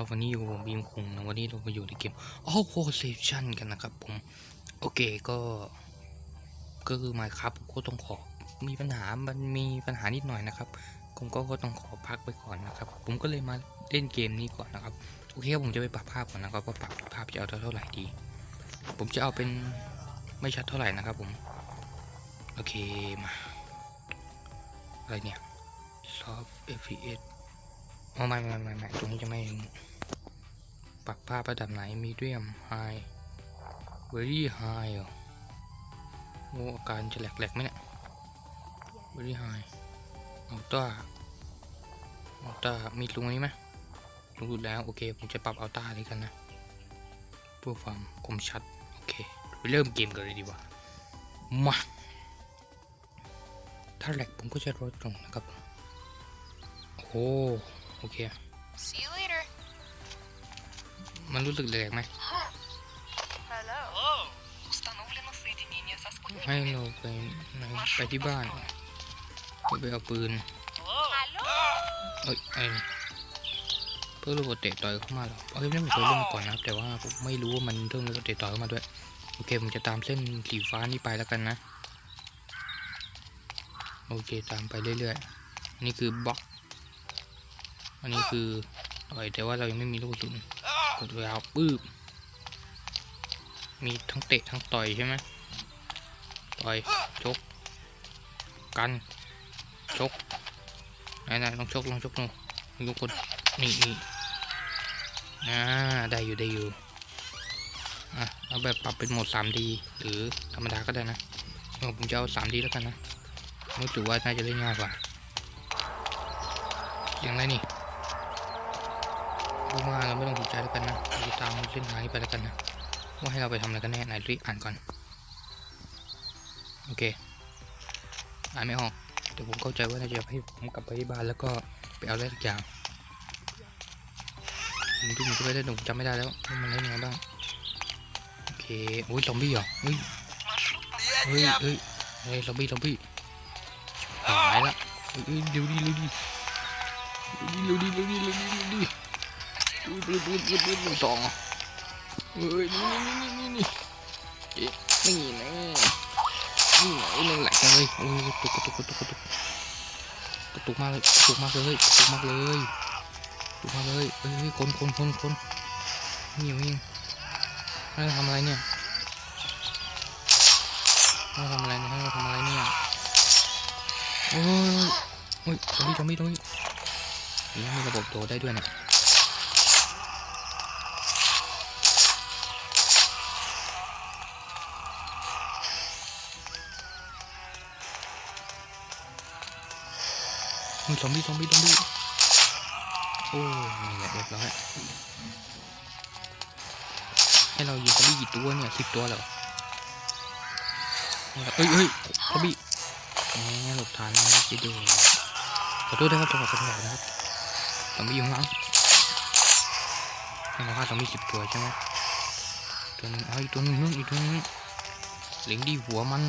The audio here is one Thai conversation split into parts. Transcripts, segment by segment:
ครับวันนี้อยู่ผมบีมคุงนะวันนี้เรามาอยู่ในเกมโอ้โหเซชันกันนะครับผม โอเคก็ ก็คือมาครับก็ต้องขอมีปัญหามันมีปัญหานิดหน่อยนะครับ ผมก็ก็ต้องขอพักไปก่อนนะครับ ผมก็เลยมาเล่นเกมนี้ก่อนนะครับโอเคผมจะไปปรับภาพก่อนนะครับว่าปรับภาพจะเอาเท่าไหร่ดี ผมจะเอาเป็นไม่ชัดเท่าไหร่นะครับ ผม โอเคมาอะไรเนี่ย soft fps อ๋อไม่ไม่ไม่ไม่ตรงนี้จะไม่ ปรับภาพระดับไหน medium high very high เหรอโอ้อาการจะแหลกๆไหมเนี่ย very high อัลต้าอัลต้ามีตรงนี้ไหมรู้แล้ว โอเค ผมจะปรับอัลต้าเลยกันนะเพื่อความคมชัด โอเค ไปเริ่มเกมกันเลยดีกว่า มาถ้าแหลกผมก็จะลดลงนะครับ โอ้โอเค See you later. มันรู้สึกแรงไหมให้เราไปไปที่บ้านไปเอาปืนเฮ้ยไอ้เพื่อโรบอทเตะต่อยเข้ามาหรอเอ้ยนี่ผมเคยเล่นมาก่อนนะแต่ว่าผมไม่รู้ว่ามันเพิ่มโรบอเตะต่อยเข้ามาด้วย โอเคผมจะตามเส้นสีฟ้านี่ไปแล้วกันนะ โอเคตามไปเรื่อยๆ นี่คือบล็อก อันนี้คืออ่อยแต่ว่าเรายังไม่มีลูกศร ยาวปื๊บมีทั้งเตะทั้งต่อยใช่ไหมต่อยชก กันชกไหนๆลองชกลองชกลองยกคนนี่นี่อ่าได้อยู่ได้อยู่อะเอาแบบปรับเป็นโหมด 3D หรือธรรมดาก็ได้นะผมจะเอา 3D แล้วกันนะรู้สึกว่าน่าจะเล่นง่ายกว่าอย่างไรนี่ ว่าเราไม่ต้องสนใจแล้วกันนะติตามเส้นทางนี้ไปแล้วกันนะ ว่าให้เราไปทำอะไรกันแน่ไหนรีบอ่านก่อน โอเค อ่านไม่ออกแต่ผมเข้าใจว่าน่าจะให้ผมกลับไปที่บ้านแล้วก็ไปเอาอะไรสักอย่างผมที่ผมจะไปได้ผมจำไม่ได้แล้วมันเล่นยังไงบ้าง โอเคโอ้ยซอมบี้เหรอ เฮ้ย เฮ้ย เฮ้ยเฮ้ยซอมบี้ซอมบี้หายละเฮ้ยเดี๋วดิเร็วดิเร็วดิเร็วดิเร็วดิเร็วดิ ปืนปืนปืนปืนปืนปืนสองเฮ้ยนี่นี่นี่นี่เอ๊ะนี่แน่นี่ไอ้เรื่แหลกจังเลยโอ้ยกระตุกตุกตุกตุกตุกมากเลยตุกมากเลยตุกมากเลยตุกมากเลยเฮ้ยเฮ้ยคนคนคนคนนี่อยู่นี่ให้เราทำอะไรเนี่ยให้เราทำอะไรเนี่ยให้เราทำอะไรเนี่ยโอ้ยโอ้ยตรงนี้ตรงนี้ตรงนี้นี่มีระบบโดดได้ด้วยเนี่ย ซอมบี้ซอมบี้ซอมบี้โอ้ยนี่แหเรียบร้อยให้เรายิงซอมบี้กี่ตัวเนี่ยสิบตัวเหรอเราเอ้ยเอ้ยซอมบี้แหมหลบทันนะจะดูขอโทษนะครับจังหวะขอโทษนะครับซอมบี้อยู่ข้างหลังให้เราฆ่าซอมบี้สิบตัวใช่ไหมตัวนึงเอาอีกตัวนึงอีกตัวนึงเหลิงดีหัวมัน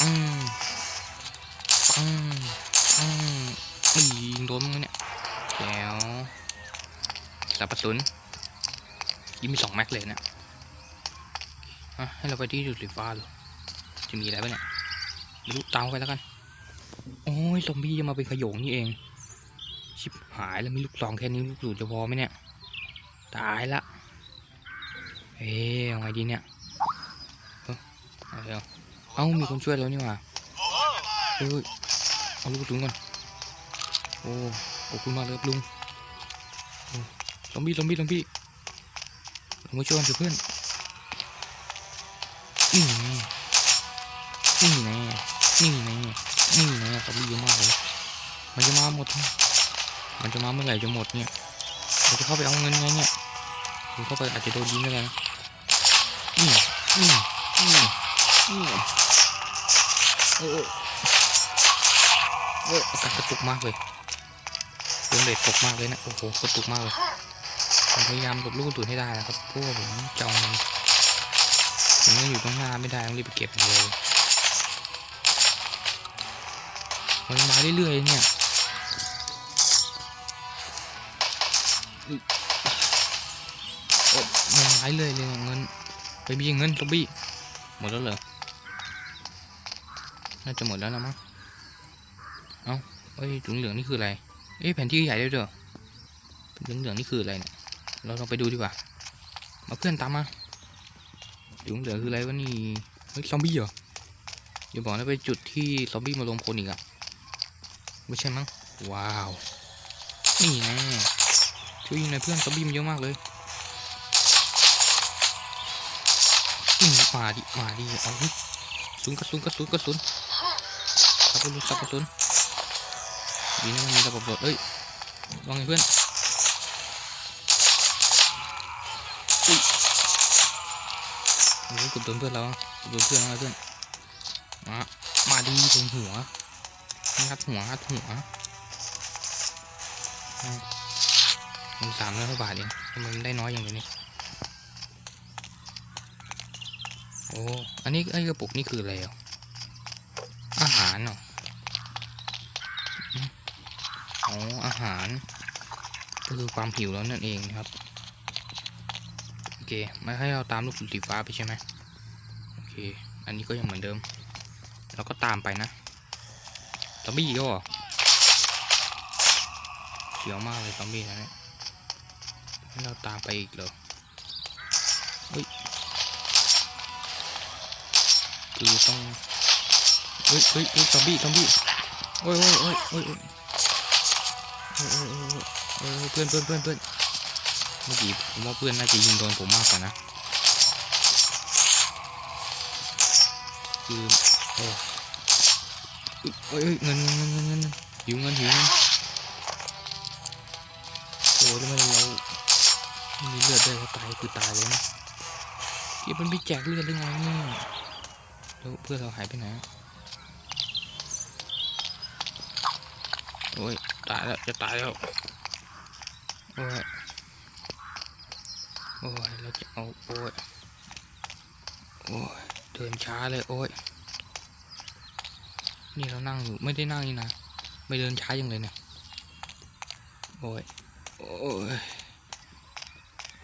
อืมอืม อืมอียิงโดนมึงเนี่ยแจ๋วสับปะสุนยิงมีสองแม็กเลยเนะอะให้เราไปที่จุดสีฟ้าเหรอจะมีอะไรบ้างเนี่ยไม่รู้ตามไปแล้วกัน โอ้ยซอมบี้จะมาเป็นขยงนี่เอง ชิบหายแล้วมีลูกซองแค่นี้ลูกสูตรจะพอไหมเนี่ย ตายละ เอ๊ะเอไงดีเนี่ยเอาเอาเดี๋ยวเอ้า มีคนช่วยแล้วนี่หว่าเฮ้ย เอาลูกกระสุนก่อนโอ้ขอบคุณมากเลยครับลุงโอ้ซอมบี้ซอมบี้ซอมบี้เรามาช่วยกันเพื่อนนี่ไงนี่ไงนี่ไงนี่ไงซอมบี้เยอะมากเลยมันจะมาหมดมมันจะมาเมื่อไหร่จะหมดเนี่ยเราจะเข้าไปเอาเงินไงเนี่ยผมเข้าไปอาจจะโดนยิงก็ได้นะนี่นี่นี่นี่โอ้โอ้โอ้อากาศกระตุกมากเลยเรื่องเด็ดตกมากเลยนะ โอ้โห กระตุกมากเลย ผมพยายามหลบลูกกระสุนให้ได้นะครับพว่าผมจอาเงินผมยังอยู่ตรงหน้าไม่ได้ต้องรีบไปเก็บเลยมันมาเรื่อยๆเนี่ยเงินหายเลยเลยเงินไปบี้เงินซอมบี้หมดแล้วเหรอ น่าจะหมดแล้วนะมั้ง เอ้าเอ้ยถุงเหลืองนี่คืออะไร เอ้ยแผนที่ใหญ่ด้วยเด้อถุงเหลืองนี่คืออะไรเนี่ย เราลองไปดูดีกว่า มาเพื่อนตามมาถุงเหลืองคืออะไรวะนี่ เฮ้ยซอมบี้เหรออย่าบอกนะไปจุดที่ซอมบี้มารวมพลอีกอะไม่ใช่มั้ง ว้าว นี่นะช่วยยิงหน่อยเพื่อนซอมบี้มันเยอะมากเลยอืมมาดิ มาดิ เอาดิกระสุนกระสุนกระสุนกระสุนสับกระสุนสับกระสุน ดีนะมันมีระเบิดเอ้ยลองไงเพื่อนอุ้ยโอ้ยกดโดนเพื่อนเรากดโดนเพื่อนเราเพื่อนมามาดีโดนหัวงัดหัวงัดหัวมันสามร้อยบาทเองทำไมมันได้น้อยอย่างนี้โอ้ อันนี้ไอ้กระปุกนี่คืออะไรอะอาหารเหรอ อ๋ออาหารก็คือความหิวแล้วนั่นเองนะครับโอเคไม่ให้เราตามลูกสีฟ้าไปใช่ไหมโอเค อันนี้ก็ยังเหมือนเดิมเราก็ตามไปนะซอมบี้ก็เหรอเขียวมากเลยซอมบี้นะเนี่ยให้เราตามไปอีกเหรอคือต้องเฮ้ยเฮ้ยเฮ้ยซอมบี้ซอมบี้โอ้ยโอ้ยโอ้ยโอ้ย เพื่อนเพื่อนเพื่อนเพื่อนเมื่อกี้ผมว่าเพื่อนน่าจะยิงโดนผมมากกว่านะคือโอ้ยเอ้ยเงินเงินเงินเงินเงินหิวเงินหิวเงินโอ้ยทำไมเรามีเลือดด้วยเราตายคือตายเลยนะเก็บมันไปแจกเลือดได้ไงเนี่ยแล้วเพื่อนเราหายไปไหนะโอ้ย ตายแล้ว จะตายแล้ว โอ้ย โอ้ย เราจะเอาโอ้ย โอ้ย เดินช้าเลยโอ้ย นี่เรานั่งอยู่ ไม่ได้นั่งนี่นะ ไม่เดินช้ายังเลยเนี่ย โอ้ย โอ้ย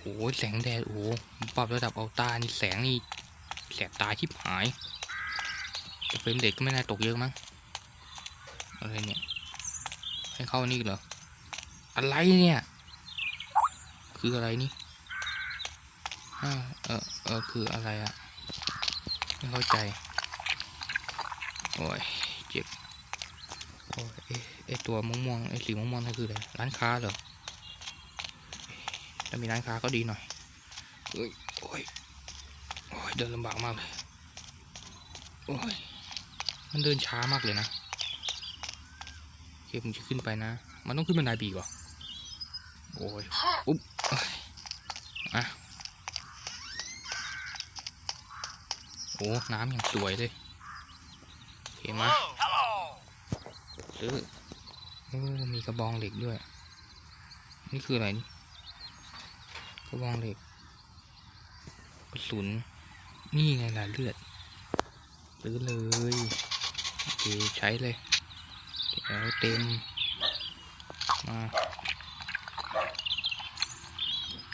โอ้ยแสงแดด โอ้ปรับระดับเอาตา นี่แสงนี่แสบตาชิบหายแต่เฟรมเด็กก็ไม่น่าตกเยอะมั้งอะไรเนี่ย ให้เข้านี่เหรอ อะไรเนี่ย คืออะไรนี่อ่าเออเออคืออะไรอะไม่เข้าใจ โอ้ย เจ็บ โอ้ยเอะไอตัวม่วงๆไอสีม่วงๆนั่นคืออะไร ร้านค้าเหรอถ้ามีร้านค้าก็ดีหน่อยเอ้ยโอ้ยโอ้ยเดินลำบากมากเลย โอ้ย มันเดินช้ามากเลยนะ เคผมจะขึ้นไปนะ มันต้องขึ้นบันไดปีกเหรอ โอ้ย อุ๊บอะโอ้ น้ำอย่างสวยเลยโอเคมาซื้อโอ้มีกระบองเหล็กด้วย นี่คืออะไรนี่ กระบองเหล็ก กระสุน นี่ไงล่ะเลือดซื้อเลยโอเคใช้เลย เดี๋ยวเต็มมา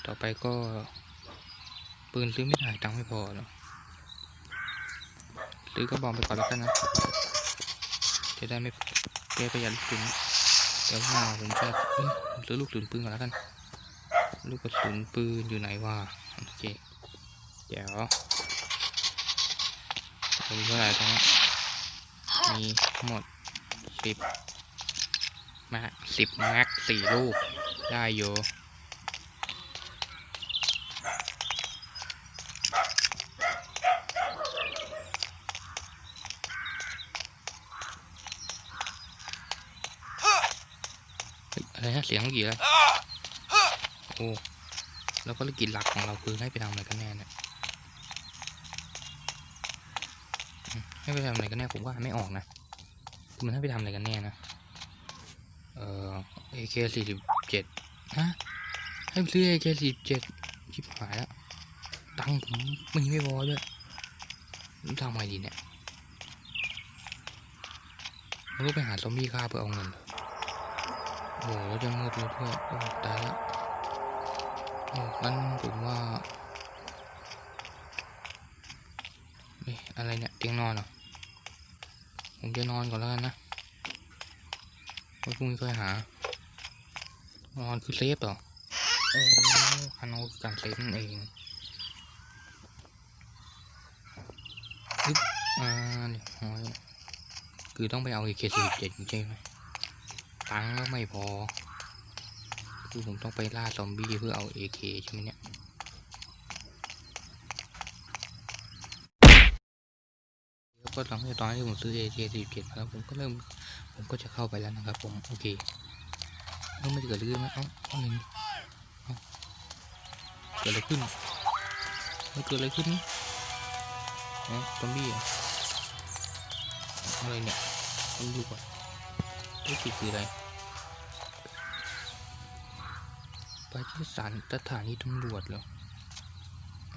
ต่อไปก็ ปืนซื้อไม่ได้ตังค์ไม่พอเนอะซื้อกระบอกไปก่อนแล้วกันนะ จะได้ไม่แกประหยัดปืนเดี๋ยวว่าผมจะผมซื้อลูกกระสุนปืนก่อนแล้วกัน ลูกกระสุนปืนอยู่ไหนวะโอเค เดี๋ยวผมเท่าไหร่ตรงนี้มีทั้งหมด สิบแม็กสิบแม็กสี่ลูก ได้อยู่อะไรนะเสียงเมื่อกี้อะไรโอ้แล้วภารกิจหลักของเราคือให้ไปทำอะไรกันแน่เนี่ยให้ไปทำอะไรกันแน่ผมว่าไม่ออกนะ มันท่านไปทำอะไรกันแน่นะ เอ่อ AK สี่สิบเจ็ดฮะ ให้ไปซื้อ AK สี่สิบเจ็ดชิบหายแล้ว ตังค์ผมไม่ไม่พอด้วยทำไงดีเนี่ยมันก็ไปหาซอมบี้ฆ่าเพื่อเอาเงินโอ้โหแล้วจะมืดแล้วด้วยโอ้ตายแล้วงั้นผมว่าอะไรเนี่ยเตียงนอนเหรอ ผมจะนอนก่อนแล้วกันนะไว้พรุ่งนี้ค่อยหา นอนคือเซฟเหรอโอ้อันนั้นคือการเซฟนั่นเองอึ๊บอ่าเรียบร้อยคือต้องไปเอา AK47 ใช่ไหมตังค์ก็ไม่พอ คือผมต้องไปล่าซอมบี้เพื่อเอา AK ใช่ไหมเนี่ย ก็หลังจากตอนที่ผมซื้อ AK47 มาแล้วผมก็เริ่มผมก็จะเข้าไปแล้วนะครับ ผมโอเคเอ้าไม่เกิดอะไรขึ้นไหมเอ้าเอ้าเกิดอะไรขึ้นมันเกิดอะไรขึ้นนี่เอ้าซอมบี้อะไรเนี่ยต้องดูก่อนธุรกิจคืออะไรไปที่สารสถานีตำรวจเหรอ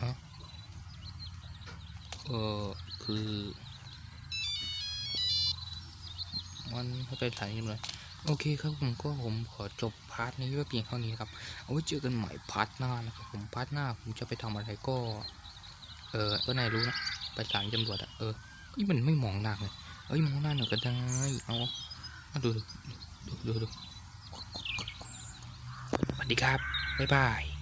ฮะเออคือ มันเข้าใจสายนี้เลยโอเคครับผมก็ผมขอจบพาร์ทนี้ไว้เพียงเท่านี้นะครับเอาไว้เจอกันใหม่พาร์ทหน้านะครับผมพาร์ทหน้าผมจะไปทำอะไรก็ เออก็นายรู้นะไปสายตำรวจอะเออนี่มันไม่มองหน้าเลยเอ้ยมองหน้าหน่อยก็ได้เอาเอาดูดูดูดูสวัสดีครับบ๊ายบาย